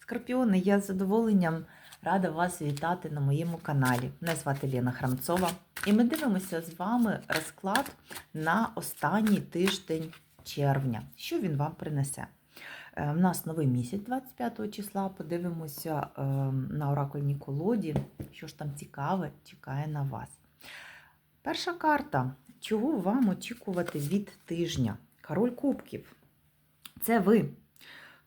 Скорпіони, я з задоволенням рада вас вітати на моєму каналі. Мене звати Лена Храмцова, і ми дивимося з вами розклад на останній тиждень червня. Що він вам принесе? Е, У нас новий місяць 25 числа. Подивимося е, на оракульній колоді, що ж там цікаве чекає на вас. Перша карта. Чого вам очікувати від тижня? Король кубків. Це ви.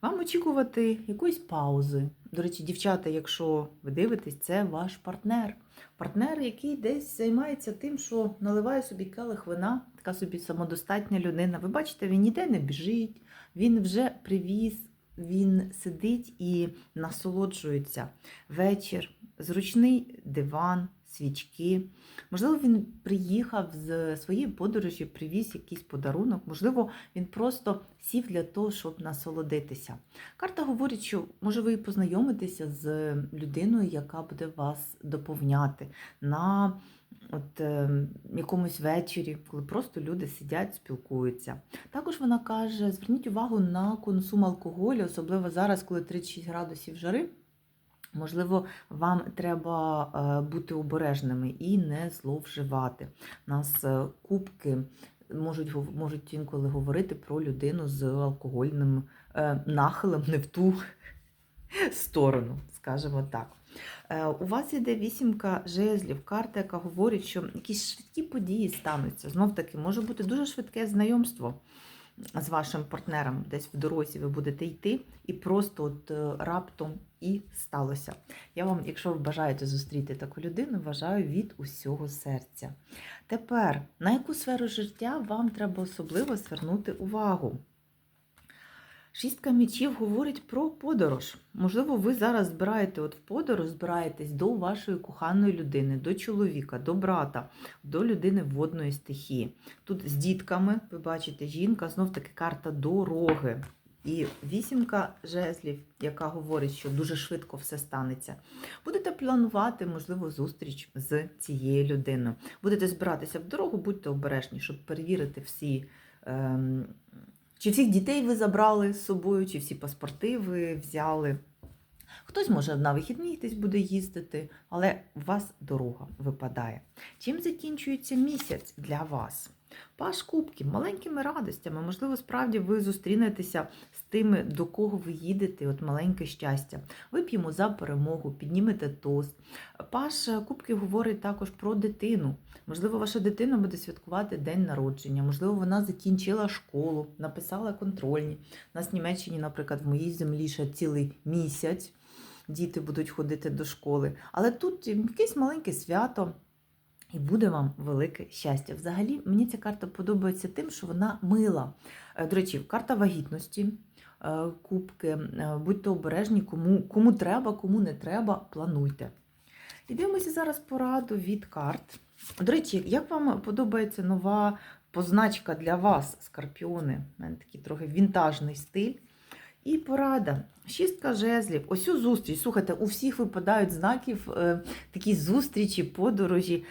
Вам очікувати якоїсь паузи. До речі, дівчата, якщо ви дивитесь, це ваш партнер. Партнер, який десь займається тим, що наливає собі келих вина, така собі самодостатня людина. Ви бачите, він ніде не біжить, він вже привіз, він сидить і насолоджується. Вечір, зручний диван, свічки. Можливо, він приїхав з своєї подорожі, привіз якийсь подарунок, можливо, він просто сів для того, щоб насолодитися. Карта говорить, що може ви познайомитеся з людиною, яка буде вас доповняти на от, е, якомусь вечорі, коли просто люди сидять, спілкуються. Також вона каже: зверніть увагу на консум алкоголю, особливо зараз, коли 36 градусів жари. Можливо, вам треба е, бути обережними і не зловживати. Нас е, кубки можуть, можуть інколи говорити про людину з алкогольним е, нахилем не в ту сторону, скажімо так. У вас іде вісімка жезлів, карта, яка говорить, що якісь швидкі події стануться. Знов таки, може бути дуже швидке знайомство з вашим партнером. Десь в дорозі ви будете йти, і просто от е, раптом і сталося. Я вам, якщо ви бажаєте зустріти таку людину, вважаю від усього серця. Тепер, на яку сферу життя вам треба особливо звернути увагу? Шістка мечів говорить про подорож. Можливо, ви зараз збираєте от в подорож, збираєтесь до вашої коханої людини, до чоловіка, до брата, до людини водної стихії. Тут з дітками, ви бачите, жінка, знов таки карта дороги. І вісімка жезлів, яка говорить, що дуже швидко все станеться. Будете планувати, можливо, зустріч з цією людиною. Будете збиратися в дорогу, будьте обережні, щоб перевірити всі. Ем, чи всіх дітей ви забрали з собою, чи всі паспорти ви взяли. Хтось може на вихідні десь буде їздити, але у вас дорога випадає. Чим закінчується місяць для вас? Паш кубків, маленькими радостями. Можливо, справді ви зустрінетеся з тими, до кого ви їдете, от маленьке щастя. Вип'ємо за перемогу, піднімете тост. Паш кубків говорить також про дитину. Можливо, ваша дитина буде святкувати день народження, можливо, вона закінчила школу, написала контрольні. У нас в Німеччині, наприклад, в моїй землі ще цілий місяць діти будуть ходити до школи. Але тут якесь маленьке свято. І буде вам велике щастя. Взагалі, мені ця карта подобається тим, що вона мила. Е, До речі, карта вагітності, е, кубки. Е, Будьте обережні, кому, кому треба, кому не треба, плануйте. І зараз пораду від карт. До речі, як вам подобається нова позначка для вас, скорпіони? У мене такий трохи вінтажний стиль. І порада. Шістка жезлів. Ось у зустріч. Слухайте, у всіх випадають знаків такі зустрічі, подорожі.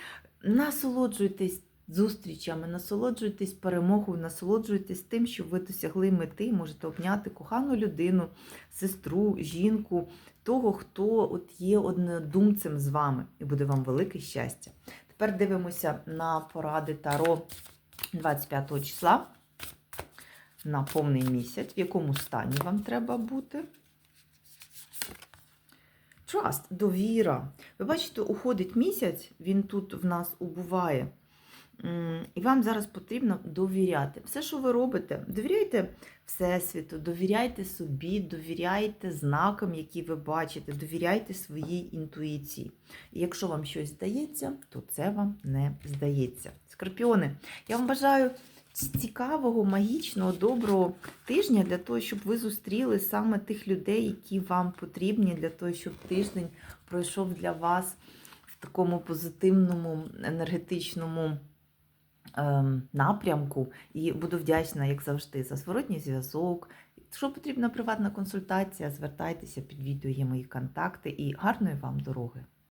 Насолоджуйтесь зустрічами, насолоджуйтесь перемогою, насолоджуйтесь тим, що ви досягли мети, можете обняти кохану людину, сестру, жінку, того, хто от є однодумцем з вами, і буде вам велике щастя. Тепер дивимося на поради Таро 25 числа на повний місяць, в якому стані вам треба бути. Trust, довіра. Ви бачите, уходить місяць, він тут в нас убуває. І вам зараз потрібно довіряти. Все, що ви робите, довіряйте Всесвіту, довіряйте собі, довіряйте знакам, які ви бачите, довіряйте своїй інтуїції. І якщо вам щось здається, то це вам не здається. Скорпіони, я вам бажаю цікавого, магічного, доброго тижня для того, щоб ви зустріли саме тих людей, які вам потрібні, для того, щоб тиждень пройшов для вас в такому позитивному, енергетичному ем, напрямку. І буду вдячна, як завжди, за зворотній зв'язок. Якщо потрібна приватна консультація, звертайтеся під відео, є мої контакти і гарної вам дороги!